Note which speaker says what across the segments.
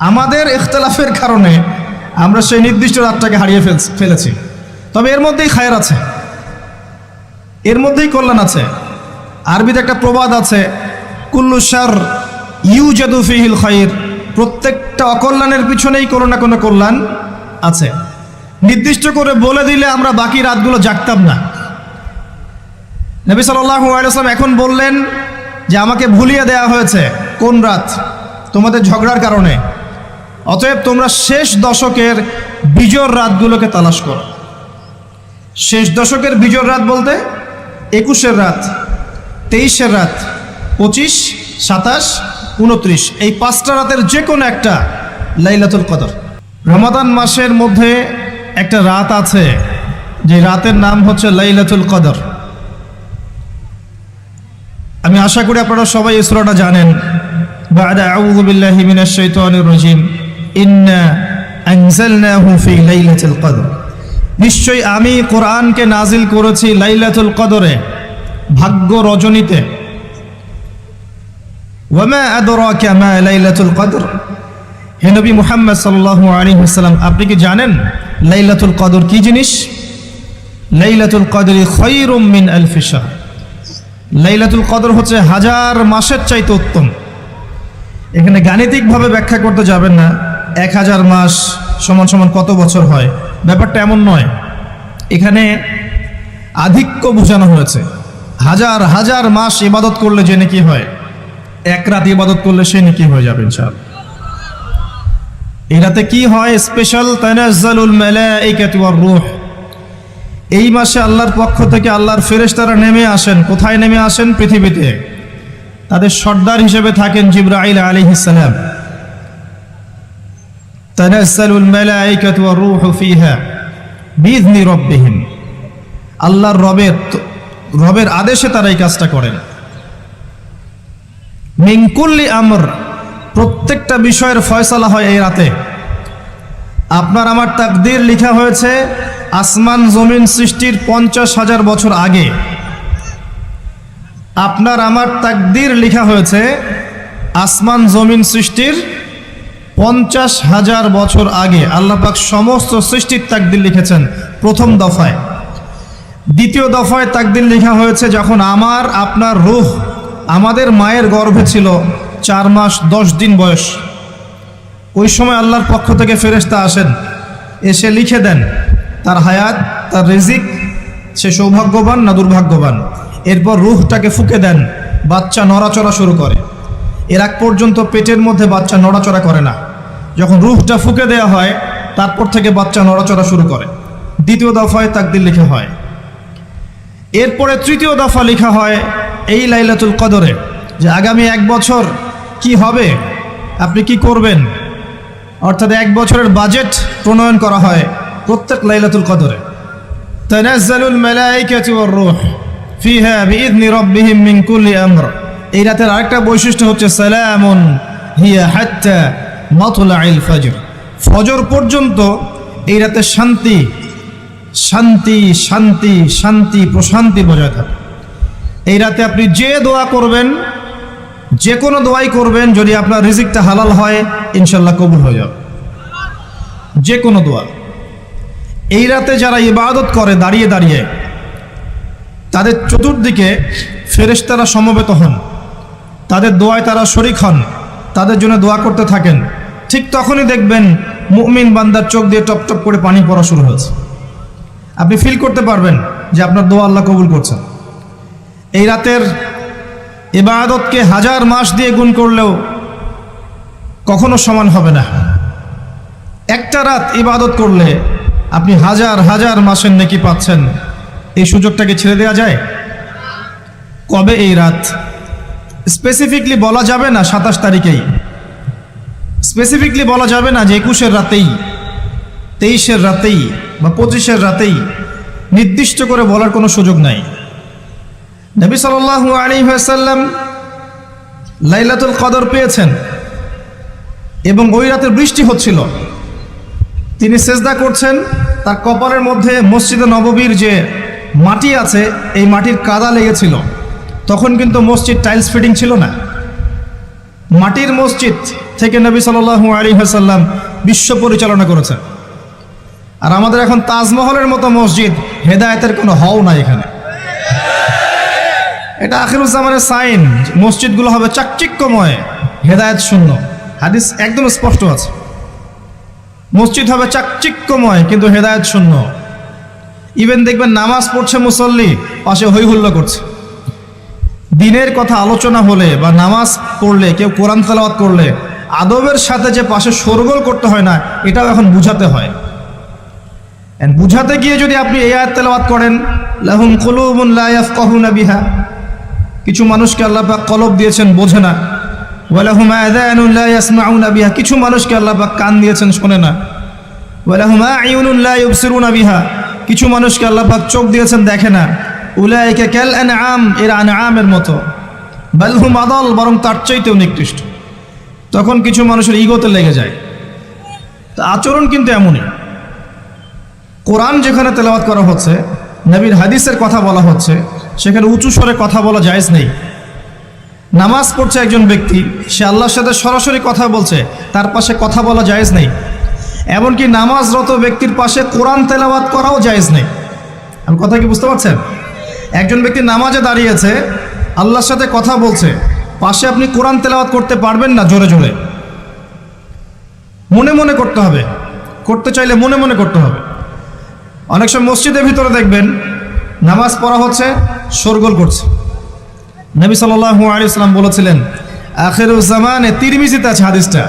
Speaker 1: আমাদের ইখতলাফের কারণে আমরা সেই নির্দিষ্ট রাতটাকে হারিয়ে ফেলছি- তবে এর মধ্যেই খায়ের আছে। এর মধ্যেই কল্যাণ আছে। আরবিতে একটা প্রবাদ আছে, কুল্লু সার ইউ জাদুফিহিল খাইর প্রত্যেকটা অকল্যাণের পিছনেই কোনো না কোনো কল্যাণ আছে। নির্দিষ্ট করে বলে দিলে আমরা বাকি রাতগুলো জাগতাম না। নবী সাল্লাল্লাহু আলাইহি এখন বললেন যে, আমাকে ভুলিয়ে দেয়া হয়েছে কোন রাত? তোমাদের ঝগড়ার কারণে। অতএব তোমরা শেষ দশকের বিজোর রাতগুলোকে তালাশ করো। শেষ দশকের বিজোর রাত বলতে একুশের রাত, তেইশের রাত, পঁচিশ, সাতাশ, উনত্রিশ, এই পাঁচটা রাতের যে কোনো একটা লাইলাতুল কদর। রমাদান মাসের মধ্যে একটা রাত আছে, যে রাতের নাম হচ্ছে লাইলাতুল কদর। আমি আশা করি আপনারা সবাই এই সূরাটা জানেন। বাদা আউযু বিল্লাহি মিনাশ শাইতানির রাজিম। নিশ্চয়ই আমি কোরআনকে নাজিল করেছি লাইলাতুল কদরে, ভাগ্য রজনীতে। লাইলাতুল কদর? হে মুহাম্মদ সাল্লাল্লাহু আলাইহি আপনি কি জানেন লাইলাতুল কদর কি জিনিস? লাইলাতুল কদরি খায়রুম মিন আলফি শাহর। লাইলাতুল কদর হচ্ছে হাজার মাসের চাইতে উত্তম। এখানে গাণিতিকভাবে ব্যাখ্যা করতে যাবেন না। এক হাজার মাস সমান সমান কত বছর হয়? ব্যাপারটা এমন নয়। এখানে আধিক্য বোঝানো হয়েছে। হাজার হাজার মাস ইবাদত করলে যে নাকি হয়, এক রাত ইবাদত করলে সে নাকি হয়ে যাবে ইনশাল এই রাতে কি হয় স্পেশাল? এই মাসে আল্লাহর পক্ষ থেকে আল্লাহর ফেরেশতারা নেমে আসেন। কোথায় নেমে আসেন? পৃথিবীতে। তাদের সর্দার হিসেবে থাকেন জিব্রাইল আলাইহিস সালাম। মালাইকাতু ওয়ার রূহু ফিহা বিইذনি রাব্বিহিম। আল্লাহর রবের রবের আদেশে তারা এই কাজটা করেন। মিনকুল্লি আমর, প্রত্যেকটা বিষয়ের ফয়সালা হয় এই রাতে। আপনার আমার তাকদির লিখা হয়েছে, আসমান জমিন সৃষ্টির পঞ্চাশ হাজার বছর আগে। আপনার আমার তাকদির লিখা হয়েছে, আসমান জমিন সৃষ্টির পঞ্চাশ হাজার বছর আগে আল্লাহ পাক সমস্ত সৃষ্টির তাকদিল লিখেছেন প্রথম দফায়। দ্বিতীয় দফায় তাকদিল লেখা হয়েছে যখন আমার, আপনার রুহ, আমাদের মায়ের গর্ভে ছিল চার মাস দশ দিন বয়স। ওই সময় আল্লাহর পক্ষ থেকে ফেরেশতা আসেন, এসে লিখে দেন, তার হায়াত, তার রিজিক, সে সৌভাগ্যবান না দুর্ভাগ্যবান? এরপর রুহটাকে ফুকে দেন, বাচ্চা নড়াচড়া শুরু করে। এর আগ পর্যন্ত পেটের মধ্যে বাচ্চা নড়াচড়া করে না। যখন রুহটা ফুকে দেওয়া হয়, তারপর থেকে বাচ্চা নড়াচড়া শুরু করে। দ্বিতীয় দফায় তাকদির লিখা হয়। এরপরে তৃতীয় দফা লেখা হয় এই লাইলাতুল কদরে, যে আগামী এক বছর কি হবে, আপনি কি করবেন? অর্থাৎ এক বছরের বাজেট প্রণয়ন করা হয় প্রত্যেক লাইলাতুল কদরে। এই রাতের আরেকটা বৈশিষ্ট্য হচ্ছে সালামুন হিয়া হাত্তা মাতলাইল ফজর। ফজর পর্যন্ত এই রাতে শান্তি শান্তি শান্তি শান্তি, প্রশান্তি বজায় থাকে। এই রাতে আপনি যে দোয়া করবেন, যে কোনো দোয়াই করবেন, যদি আপনার রিজিকটা হালাল হয়, ইনশাল্লাহ কবুল হয়ে যাবে। যে কোনো দোয়া। এই রাতে যারা ইবাদত করে দাঁড়িয়ে দাঁড়িয়ে, তাদের চতুর্দিকে ফেরেশতারা সমবেত হন। তাদের দোয়ায় তারা শরিক হন। তাদের জন্য দোয়া করতে থাকেন। ঠিক তখনই দেখবেন মুমিন বান্দার চোখ দিয়ে টপ টপ করে পানি পড়া শুরু হয়েছে। আপনি ফিল করতে পারবেন যে আপনার দোয়া আল্লাহ কবুল করছেন। এই রাতের এবাদতকে হাজার মাস দিয়ে গুণ করলেও কখনো সমান হবে না। একটা রাত ইবাদত করলে আপনি হাজার হাজার মাসের নেকি পাচ্ছেন। এই সুযোগটাকে ছেড়ে দেওয়া যায়? কবে এই রাত? স্পেসিফিকলি বলা যাবে না সাতাশ তারিখেই। স্পেসিফিকলি বলা যাবে না যে একুশের রাতেই, তেইশের রাতেই বা পঁচিশের রাতেই নির্দিষ্ট করে বলার কোনো সুযোগ নাই। নবী সাল্লাল্লাহু আলাইহি ওয়াসাল্লাম লাইলাতুল কদর পেয়েছেন এবং ওই রাতে বৃষ্টি হচ্ছিল। তিনি সেজদা করছেন, তার কপালের মধ্যে মসজিদে নববীর যে মাটি আছে, এই মাটির কাদা লেগেছিল। তখন কিন্তু মসজিদ টাইলস ফিটিং ছিল না। মাটির মসজিদ থেকে নবী সাল্লাল্লাহু আলী হাসাল্লাম বিশ্ব পরিচালনা করেছেন। আর আমাদের এখন তাজমহলের মতো মসজিদ, হেদায়েতের কোনো হও নাই এখানে। এটা আখিরুজ্জামানের সাইন, মসজিদগুলো হবে চাকচিক্যময়, হেদায়েত শূন্য। হাদিস একদম স্পষ্ট আছে। মসজিদ হবে চাকচিক্যময়, কিন্তু হেদায়েত শূন্য। ইভেন দেখবেন নামাজ পড়ছে মুসল্লি, পাশে হই হুল্লো করছে। দিনের কথা আলোচনা হলে বা নামাজ পড়লে, কেউ কোরআন তেলাওয়াত করলে, আদবের সাথে যে পাশে শোরগোল করতে হয় না, এটাও এখন বুঝাতে হয়। বুঝাতে গিয়ে যদি আপনি এই আয়াত তেলাওয়াত করেন, লাহুম কুলুবুন ইয়াফকাহুনা বিহা। কিছু মানুষকে আল্লাহ পাক কলব দিয়েছেন, বোঝে না। বিহা। কিছু মানুষকে আল্লাহ পাক কান দিয়েছেন, শোনে না। ওয়ালাহুম লা ইউবসিরুনা বিহা। কিছু মানুষকে আল্লাহ পাক চোখ দিয়েছেন, দেখে না। উলাইকা কাল আনআম, এর আনআমের মতো। বাল হুম আদাল, বরং তার চাইতেও নিকৃষ্ট। তখন কিছু মানুষের ইগোতে লেগে যায়। তা আচরণ কিন্তু এমনই। কোরআন যেখানে তেলাওয়াত করা হচ্ছে, নবীর হাদিসের কথা বলা হচ্ছে, সেখানে উঁচু স্বরে কথা বলা জায়েজ নেই। নামাজ পড়ছে একজন ব্যক্তি, সে আল্লাহর সাথে সরাসরি কথা বলছে, তার পাশে কথা বলা জায়েজ নেই। এমনকি নামাজরত ব্যক্তির পাশে কোরআন তেলাওয়াত করাও জায়েজ নেই। আমি কথা কি বুঝতে পারছেন? একজন ব্যক্তি নামাজে দাঁড়িয়েছে, আল্লাহর সাথে কথা বলছে, পাশে আপনি কোরআন তেলাওয়াত করতে পারবেন না জোরে জোরে। মনে মনে করতে হবে, করতে চাইলে মনে মনে করতে হবে। অনেক সময় মসজিদের ভিতরে দেখবেন, নামাজ পড়া হচ্ছে, শোরগোল করছে। নবী সাল্লাল্লাহু আলাইহি সাল্লাম বলেছিলেন আখিরুজ্জামানে তিরমিজিতে আছে হাদিসটা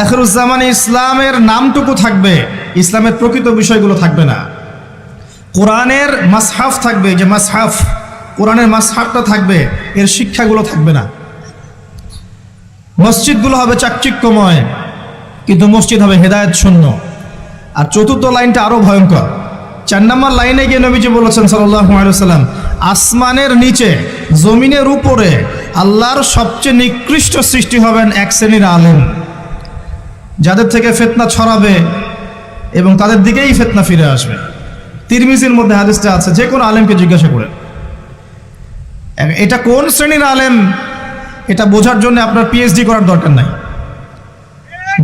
Speaker 1: আখিরুজ্জামানে ইসলামের নামটুকু থাকবে, ইসলামের প্রকৃত বিষয়গুলো থাকবে না। কোরআনের মাসহাফ থাকবে, যে মাসহাফ, কোরআনের মাসহাফটা থাকবে, এর শিক্ষাগুলো থাকবে না। মসজিদগুলো হবে চাকচিক্যময়, কিন্তু মসজিদ হবে হেদায়েত শূন্য আর চতুর্থ লাইনটা আরও ভয়ঙ্কর। চার নম্বর লাইনে গিয়ে নবীজি বলেছেন সাল্লাম আসমানের নিচে, জমিনের উপরে আল্লাহর সবচেয়ে নিকৃষ্ট সৃষ্টি হবেন এক শ্রেণির আলেম। যাদের থেকে ফেতনা ছড়াবে এবং তাদের দিকেই ফেতনা ফিরে আসবে। তিরমিজির মধ্যে হাদিসটা আছে, যে কোনো আলেমকে জিজ্ঞাসা করেন। এটা কোন শ্রেণির আলেম? এটা বোঝার জন্য আপনার পিএইচডি করার দরকার নাই।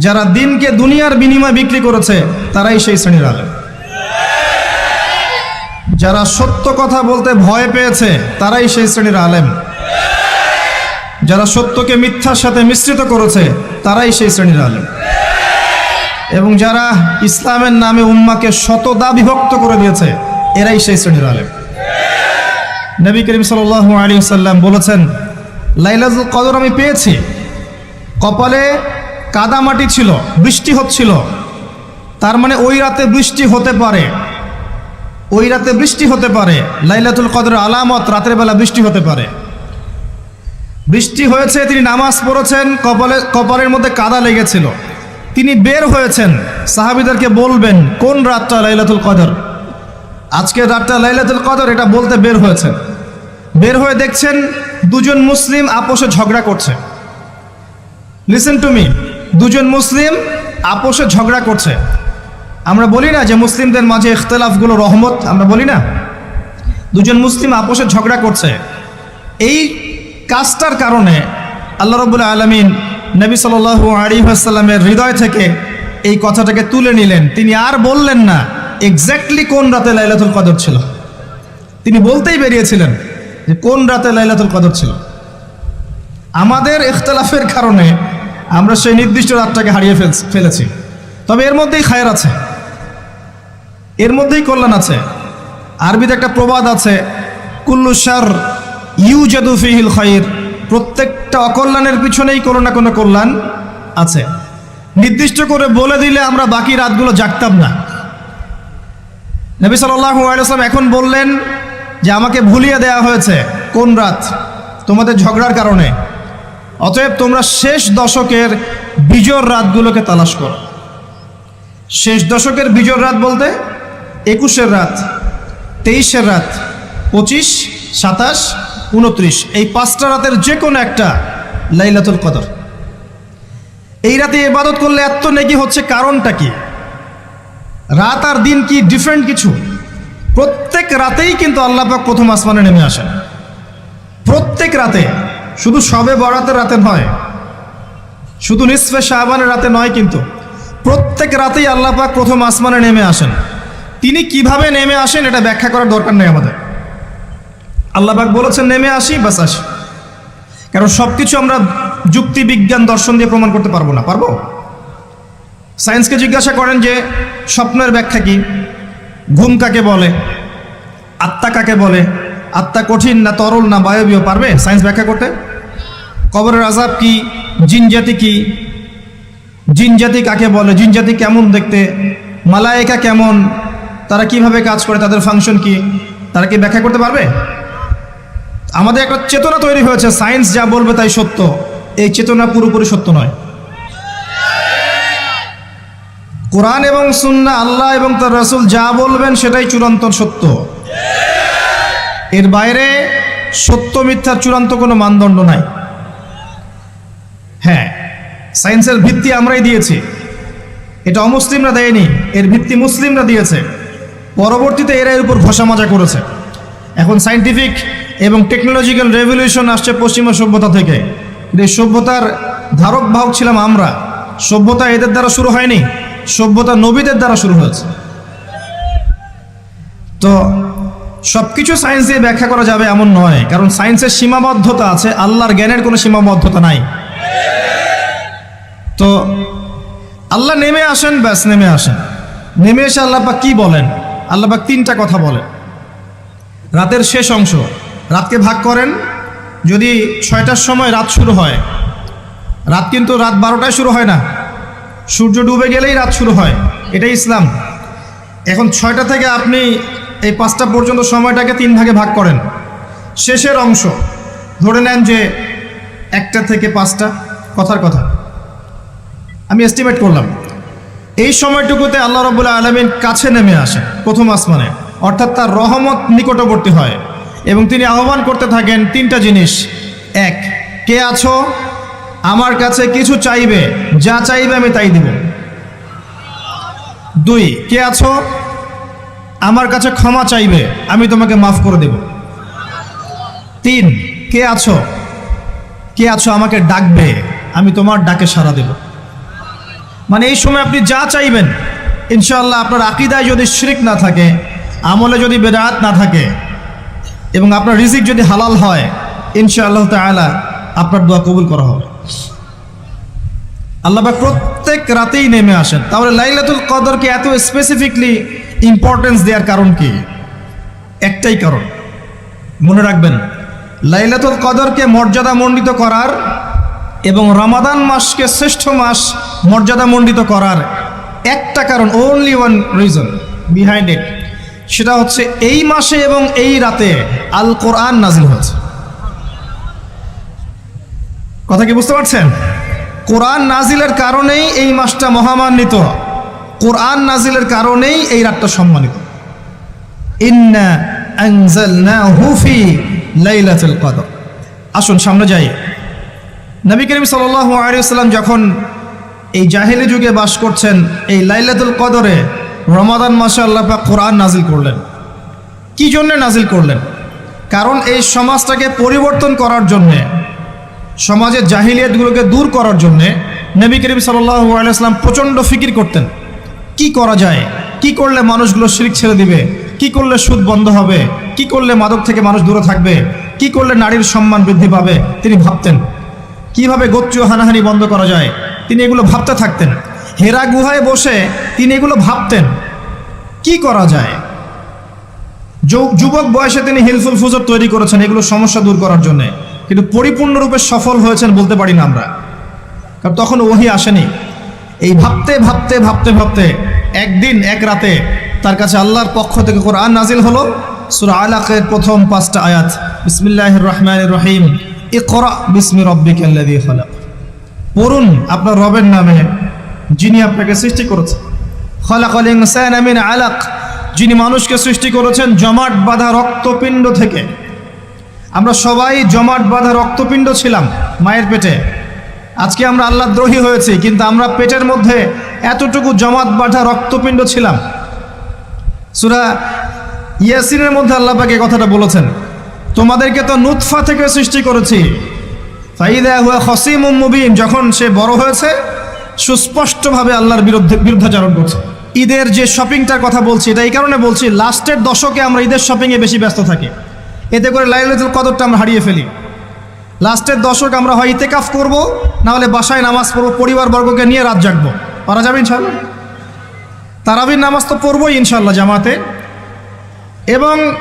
Speaker 1: যারা দিনকে দুনিয়ার বিনিময় বিক্রি করেছে, তারাই সেই শ্রেণির আলেম। যারা সত্য কথা বলতে ভয় পেয়েছে, তারাই সেই শ্রেণির আলেম। যারা সত্যকে মিথ্যার সাথে মিশ্রিত করেছে, তারাই সেই শ্রেণির আলেম। এবং যারা ইসলামের নামে উম্মাকে শতদা বিভক্ত করে দিয়েছে, এরাই সেই শ্রেণির আলেম। নবী করিম সাল আলী সাল্লাম বলেছেন লাইলাজুল কদর আমি পেয়েছি। কপালে কাদামাটি ছিল, বৃষ্টি হচ্ছিল। তার মানে ওই রাতে বৃষ্টি হতে পারে। ওই রাতে বৃষ্টি হতে পারে। লাইলাতুল কদর আলামত রাতের বেলা বৃষ্টি হতে পারে। বৃষ্টি হয়েছে, তিনি নামাজ পড়েছেন, কপালে কপালের মধ্যে কাদা লেগেছিল। তিনি বের হয়েছেন। সাহাবিদেরকে বলবেন, কোন রাতটা লাইলাতুল কদর? আজকের রাতটা লাইলাতুল কদর, এটা বলতে বের হয়েছেন বের হয়ে দেখছেন, দুজন মুসলিম আপোষে ঝগড়া করছে। লিসেন টু মি দুজন মুসলিম আপোষে ঝগড়া করছে। আমরা বলি না যে মুসলিমদের মাঝে ইখতলাফগুলো রহমত, আমরা বলি না। দুজন মুসলিম আপোষে ঝগড়া করছে। এই কাজটার কারণে আল্লাহ রবুল্লা আলমিন নবী সাল আলী আসাল্লামের হৃদয় থেকে এই কথাটাকে তুলে নিলেন। তিনি আর বললেন না এক্স্যাক্টলি কোন রাতে লাইলাতুল কদর ছিল। তিনি বলতেই বেরিয়েছিলেন যে কোন রাতে লাইলাতুল কদর ছিল। আমাদের ইখতলাফের কারণে আমরা সেই নির্দিষ্ট রাতটাকে হারিয়ে ফেল- ফেলেছি। তবে এর মধ্যেই খায়ের আছে। এর মধ্যেই কল্যাণ আছে। আরবিতে একটা প্রবাদ আছে, কুল্লু সার ইউ জাদুফিহিল খাইর। প্রত্যেকটা অকল্যাণের পিছনেই কোনো না কোনো কল্যাণ আছে। নির্দিষ্ট করে বলে দিলে আমরা বাকি রাতগুলো জাগতাম না। নবী সাল্লাহ আলাইসলাম এখন বললেন যে, আমাকে ভুলিয়ে দেয়া হয়েছে কোন রাত? তোমাদের ঝগড়ার কারণে। অতএব তোমরা শেষ দশকের বিজোর রাতগুলোকে তালাশ করো। শেষ দশকের বিজোর রাত বলতে একুশের রাত, তেইশের রাত, পঁচিশ, সাতাশ উনত্রিশ, এই পাঁচটা রাতের যে কোনো একটা লাইলাতুল কদর। এই রাতে ইবাদত করলে এত নেকি হচ্ছে কারণটা কি? রাত আর দিন কি ডিফারেন্ট কিছু? প্রত্যেক রাতেই কিন্তু আল্লাহ পাক প্রথম আসমানে নেমে আসেন। প্রত্যেক রাতে, শুধু সবে বরাতের রাতে নয়, শুধু নিসফে শাহবানের রাতে নয় কিন্তু প্রত্যেক রাতেই আল্লাহ পাক প্রথম আসমানে নেমে আসেন। তিনি কীভাবে নেমে আসেন এটা ব্যাখ্যা করার দরকার নেই আমাদের। আল্লাহ পাক বলেছেন, নেমে আসি বাস আসি। কারণ সব কিছু আমরা যুক্তি, বিজ্ঞান, দর্শন দিয়ে প্রমাণ করতে পারব না, পারব? সায়েন্সকে জিজ্ঞাসা করেন যে, স্বপ্নের ব্যাখ্যা কি? ঘুম কাকে বলে? আত্মা কাকে বলে? আত্মা কঠিন না তরল না বায়বীয়, পারবে সায়েন্স ব্যাখ্যা করতে? কবরের আজাব কি? জিন জাতি কি? জিন জাতি কাকে বলে? জিন জাতি কেমন দেখতে? মালায়েকা কেমন? তারা কীভাবে কাজ করে? তাদের ফাংশন কি? তারা কি ব্যাখ্যা করতে পারবে? আমাদের একটা চেতনা তৈরি হয়েছে, সায়েন্স যা বলবে তাই সত্য। এই চেতনা পুরোপুরি সত্য নয়। কোরআন এবং সুন্না, আল্লাহ এবং তার রাসূল যা বলবেন সেটাই চূড়ান্ত সত্য। এর বাইরে সত্য মিথ্যার চূড়ান্ত কোনো মানদণ্ড নাই। হ্যাঁ সায়েন্সের ভিত্তি আমরাই দিয়েছি। এটা অমুসলিমরা দেয়নি, এর ভিত্তি মুসলিমরা দিয়েছে। পরবর্তীতে এরা এর উপর ঘষা মাজা করেছে। এখন সায়েন্টিফিক এবং টেকনোলজিক্যাল রেভলিউশন আসছে পশ্চিমা সভ্যতা থেকে। এই সভ্যতার ধারক বাহক ছিলাম আমরা। সভ্যতা এদের দ্বারা শুরু হয়নি, সভ্যতা নবীদের দ্বারা শুরু হয়েছে। তো সব কিছু সায়েন্স দিয়ে ব্যাখ্যা করা যাবে এমন নয়, কারণ সায়েন্সের সীমাবদ্ধতা আছে, আল্লাহর জ্ঞানের কোনো সীমাবদ্ধতা নাই। তো আল্লাহ নেমে আসেন, ব্যাস নেমে আসেন। নেমে এসে আল্লাপাক কি বলেন? আল্লাপাক তিনটা কথা বলেন। রাতের শেষ অংশ। রাতকে ভাগ করেন। যদি ছয়টার সময় রাত শুরু হয়, রাত কিন্তু রাত বারোটায় শুরু হয় না। সূর্য ডুবে গেলেই রাত শুরু হয়। এটাই ইসলাম। এখন ছয়টা থেকে আপনি এই পাঁচটা পর্যন্ত সময়টাকে তিন ভাগে ভাগ করেন। শেষের অংশ, ধরে নেন যে একটা থেকে পাঁচটা, কথার কথা। আমি এস্টিমেট করলাম। এই সময়টুকুতে আল্লাহ রবুল্লা আলমিন কাছে নেমে আসেন, প্রথম আসমানে। অর্থাৎ তার রহমত নিকটবর্তী হয়। এবং তিনি আহ্বান করতে থাকেন তিনটা জিনিস। এক, কে আছো? আমার কাছে কিছু চাইবে, যা চাইবে আমি তাই দিব। দুই, কে আছো? আমার কাছে ক্ষমা চাইবে, আমি তোমাকে মাফ করে দেব। তিন, কে আছো? কে আছো আমাকে ডাকবে, আমি তোমার ডাকে সাড়া দেব। মানে এই সময় আপনি যা চাইবেন ইনশাল্লাহ আপনার আকিদায় যদি শিরিক না থাকে, আমলে যদি বেদাত না থাকে এবং আপনার রিজিক যদি হালাল হয়, ইনশাআল্লাহ তাআলা আপনার দোয়া কবুল করা হবে। আল্লাহ প্রত্যেক রাতেই নেমে আসেন। তাহলে লাইলাতুল কদরকে এত স্পেসিফিকলি ইম্পর্টেন্স দেওয়ার কারণ কি? একটাই কারণ। মনে রাখবেন, লাইলাতুল কদরকে মর্যাদা মণ্ডিত করার এবং রমাদান মাসকে শ্রেষ্ঠ মাস মর্যাদা মণ্ডিত করার একটা কারণ only one reason behind it সেটা হচ্ছে এই মাসে এবং এই রাতে আল কোরআন নাজিল হয়েছে। কথা কি বুঝতে পারছেন? কোরআন নাজিলের কারণেই এই মাসটা মহামান্বিত। কোরআন নাজিলের কারণেই এই রাতটা সম্মানিত। আসুন, সামনে যাই। নবী করিম ওয়াসাল্লাম যখন এই জাহেলি যুগে বাস করছেন এই লাইলাতুল কদরে রমাদান মাসে আল্লাহ পাক কোরআন নাজিল করলেন। কি জন্য নাজিল করলেন? কারণ এই সমাজটাকে পরিবর্তন করার জন্যে, সমাজের জাহিলিয়াতগুলোকে দূর করার জন্যে নবী করিম ওয়াসাল্লাম প্রচণ্ড ফিকির করতেন। কি করা যায়? কি করলে মানুষগুলো শিরিক ছেড়ে দিবে? কি করলে সুদ বন্ধ হবে? কি করলে মাদক থেকে মানুষ দূরে থাকবে? কি করলে নারীর সম্মান বৃদ্ধি পাবে? তিনি ভাবতেন, কীভাবে গোত্রীয় হানাহানি বন্ধ করা যায়? তিনি এগুলো ভাবতে থাকতেন। হেরা গুহায় বসে তিনি এগুলো ভাবতেন। কি করা যায়? যুবক বয়সে তিনি হেলফুল ফুজর তৈরি করেছেন এগুলো সমস্যা দূর করার জন্য। কিন্তু পরিপূর্ণরূপে সফল হয়েছেন বলতে পারি না আমরা। কারণ তখন ওহি আসেনি। এই ভাবতে ভাবতে ভাবতে ভাবতে একদিন, এক রাতে তার কাছে আল্লাহর পক্ষ থেকে কোরআন নাজিল হলো। সূরা আলাকের প্রথম পাঁচটা আয়াত, বিসমিল্লাহির রহমান রহিম, ইকরা বিসমি রব্বিকাল্লাযী খালাক। পড়ুন, আপনার রবের নামে যিনি আপনাকে সৃষ্টি করেছেন। খলাকাল ইনসানা মিন আলাক, যিনি মানুষকে সৃষ্টি করেছেন জমাট বাঁধা রক্তপিণ্ড থেকে। আমরা সবাই জমাট বাঁধা রক্তপিণ্ড ছিলাম মায়ের পেটে। আজকে আমরা আল্লাহ দ্রোহী হয়েছি, কিন্তু আমরা পেটের মধ্যে এতটুকু জমাট বাঁধা রক্তপিণ্ড ছিলাম। সুরা ইয়াসিনের মধ্যে আল্লাহ পাকে কথাটা বলেছেন, তোমাদেরকে তো নুৎফা থেকে সৃষ্টি করেছি। ফাইদা হুয়া খসিম মুবিন, যখন সে বড় হয়েছে সুস্পষ্টভাবে আল্লাহর বিরুদ্ধে বিরুদ্ধাচরণ করছে। ঈদের যে শপিংটার কথা বলছি, এটা এই কারণে বলছি লাস্টের দশকে আমরা ঈদের শপিংয়ে বেশি ব্যস্ত থাকি। এতে করে লাইলাতুল কদরটা আমরা হারিয়ে ফেলি। লাস্টের দশক আমরা হয় ইতেকাফ করব না হলে বাসায় নামাজ পড়ব, পরিবারবর্গকে নিয়ে রাত জাগবো। পারা যাবে ইনশাল্লাহ তারাবির নামাজ তো পড়বোই ইনশাল্লাহ জামাতে। এবং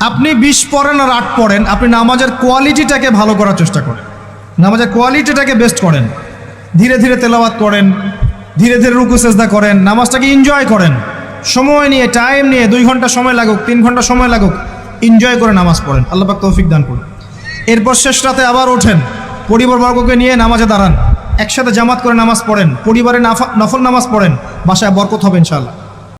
Speaker 1: আপনি বিশ পড়েন আর আট পড়েন, আপনি নামাজের কোয়ালিটিটাকে ভালো করার চেষ্টা করেন। নামাজের কোয়ালিটিটাকে বেস্ট করেন। ধীরে ধীরে তেলাওয়াত করেন, ধীরে ধীরে রুকু, সেজদা করেন, নামাজটাকে এনজয় করেন। সময় নিয়ে টাইম নিয়ে, দুই ঘণ্টা সময় লাগুক, তিন ঘণ্টা সময় লাগুক এনজয় করে নামাজ পড়েন। আল্লাপাক তৌফিক দান করুন। এরপর শেষ রাতে আবার ওঠেন পরিবারবর্গকে নিয়ে নামাজে দাঁড়ান। একসাথে জামাত করে নামাজ পড়েন, পরিবারে নাফা- নফল নামাজ পড়েন, বাসায় বরকত হবে ইনশাল্লাহ